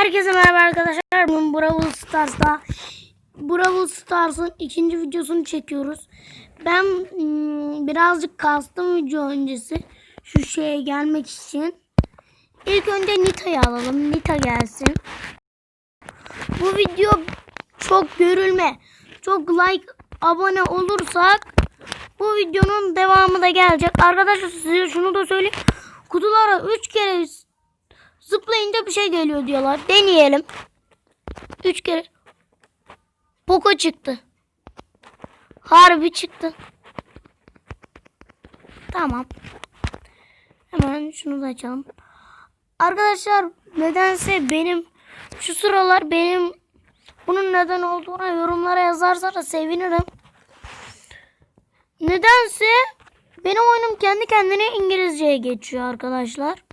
Herkese merhaba arkadaşlar. Bugün Brawl Stars'ta Brawl Stars'ın ikinci videosunu çekiyoruz. Ben hmm, birazcık kastım video öncesi şu şeye gelmek için. İlk önce Nita'yı alalım. Nita gelsin. Bu video çok görülme, çok like, abone olursak bu videonun devamı da gelecek. Arkadaşlar size şunu da söyleyeyim. Kutulara 3 kere Zıplayınca bir şey geliyor diyorlar. Deneyelim. Üç kere. Poco çıktı. Harbi çıktı. Tamam. Hemen şunu da açalım. Arkadaşlar nedense benim şu sıralar benim bunun neden olduğuna yorumlara yazarsanız sevinirim. Nedense benim oyunum kendi kendine İngilizceye geçiyor arkadaşlar.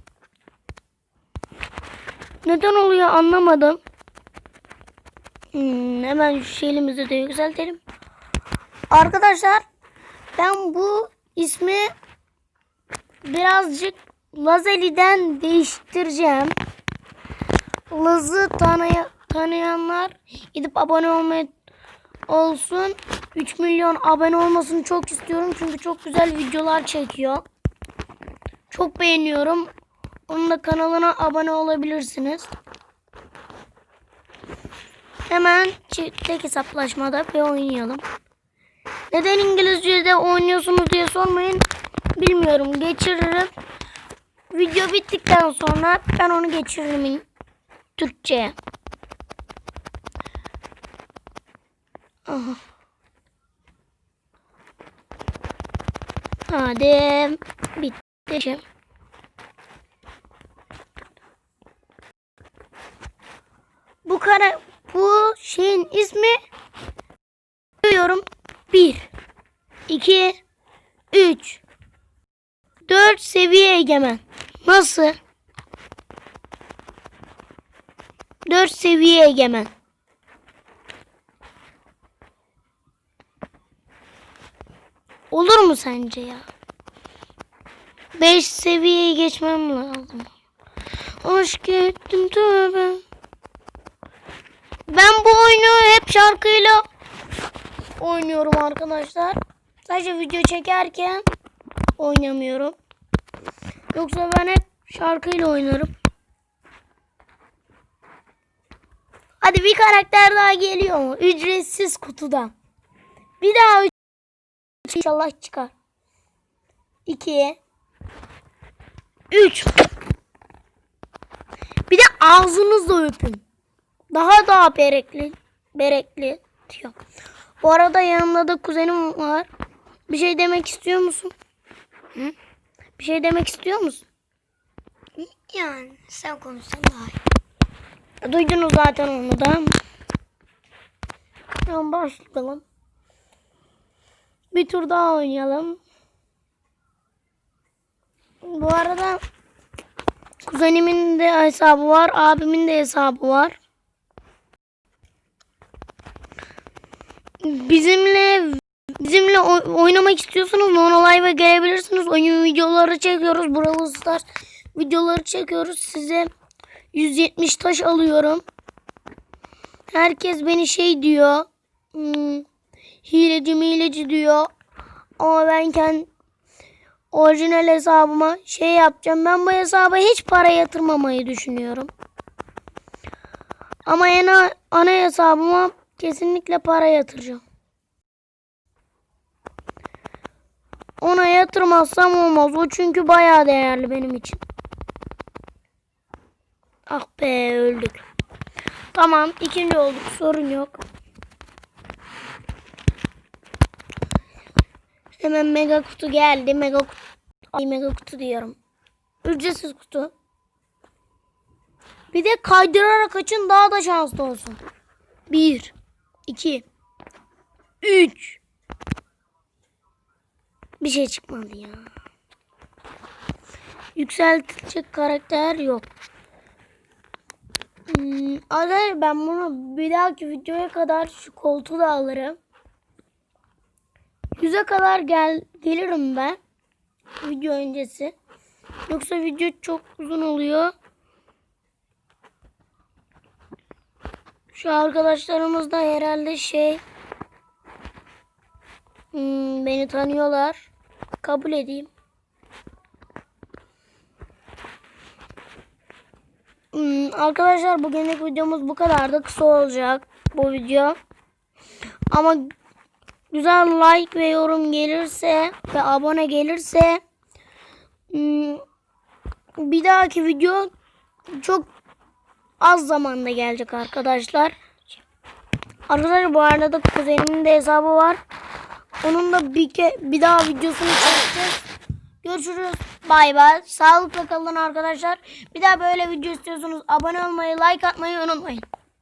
Neden oluyor anlamadım. Hmm, hemen şu elimizi de yükseltelim. Arkadaşlar ben bu ismi birazcık Lazeli'den değiştireceğim. Laz'ı tanıya, tanıyanlar gidip abone olmaya olsun. 3 milyon abone olmasını çok istiyorum. Çünkü çok güzel videolar çekiyor. Çok beğeniyorum. Onun da kanalına abone olabilirsiniz. Hemen tek hesaplaşmada bir oynayalım. Neden İngilizce'de oynuyorsunuz diye sormayın. Bilmiyorum. Geçiririm. Video bittikten sonra ben onu geçiririm Türkçe'ye. Hadi bitti. Bu kara bu şeyin ismi diyorum 1 2 3 4 seviye egemen. Nasıl? 4 seviye egemen. Olur mu sence ya? 5 seviyeyi geçmem lazım. Hoş geldin tövbe. Ben bu oyunu hep şarkıyla oynuyorum arkadaşlar. Sadece video çekerken oynamıyorum. Yoksa ben hep şarkıyla oynarım. Hadi bir karakter daha geliyor mu? Ücretsiz kutudan. Bir daha inşallah çıkar. 2 3 Bir de ağzınızla öpün. Daha daha berekli. Berekli diyor. Bu arada yanımda da kuzenim var. Bir şey demek istiyor musun? Hı? Bir şey demek istiyor musun? Yani sen konuşsan daha iyi. Duydunuz zaten onu da. Tamam başlayalım. Bir tur daha oynayalım. Bu arada kuzenimin de hesabı var. Abimin de hesabı var. Bizimle bizimle oy- oynamak istiyorsanız Nono Live'a gelebilirsiniz. Oyun videoları çekiyoruz. Brawl Stars videoları çekiyoruz. Size 170 taş alıyorum. Herkes beni şey diyor. Hmm, hileci mileci diyor. Ama ben kendi orijinal hesabıma şey yapacağım. Ben bu hesaba hiç para yatırmamayı düşünüyorum. Ama ana, ana hesabıma kesinlikle para yatıracağım. Yatırmazsam olmaz. O çünkü bayağı değerli benim için. Ah be öldük. Tamam ikinci olduk sorun yok. Hemen mega kutu geldi. Mega kutu, Ay, mega kutu diyorum. Ücretsiz kutu. Bir de kaydırarak açın daha da şanslı olsun. Bir, iki, üç. Bir şey çıkmadı ya. Yükseltilecek karakter yok. Hmm, arkadaşlar ben bunu bir dahaki videoya kadar şu koltuğu da alırım. Yüze kadar gel gelirim ben. Video öncesi. Yoksa video çok uzun oluyor. Şu arkadaşlarımız da herhalde şey hmm, beni tanıyorlar. Kabul edeyim. Hmm, arkadaşlar bugünlük videomuz bu kadardı. Kısa olacak bu video. Ama güzel like ve yorum gelirse ve abone gelirse hmm, bir dahaki video çok az zamanda gelecek arkadaşlar. Arkadaşlar bu arada da kuzenimin de hesabı var. Onun da bir ke bir daha videosunu çekeceğiz. Görüşürüz. Bay bay. Sağlıkla kalın arkadaşlar. Bir daha böyle video istiyorsanız abone olmayı, like atmayı unutmayın.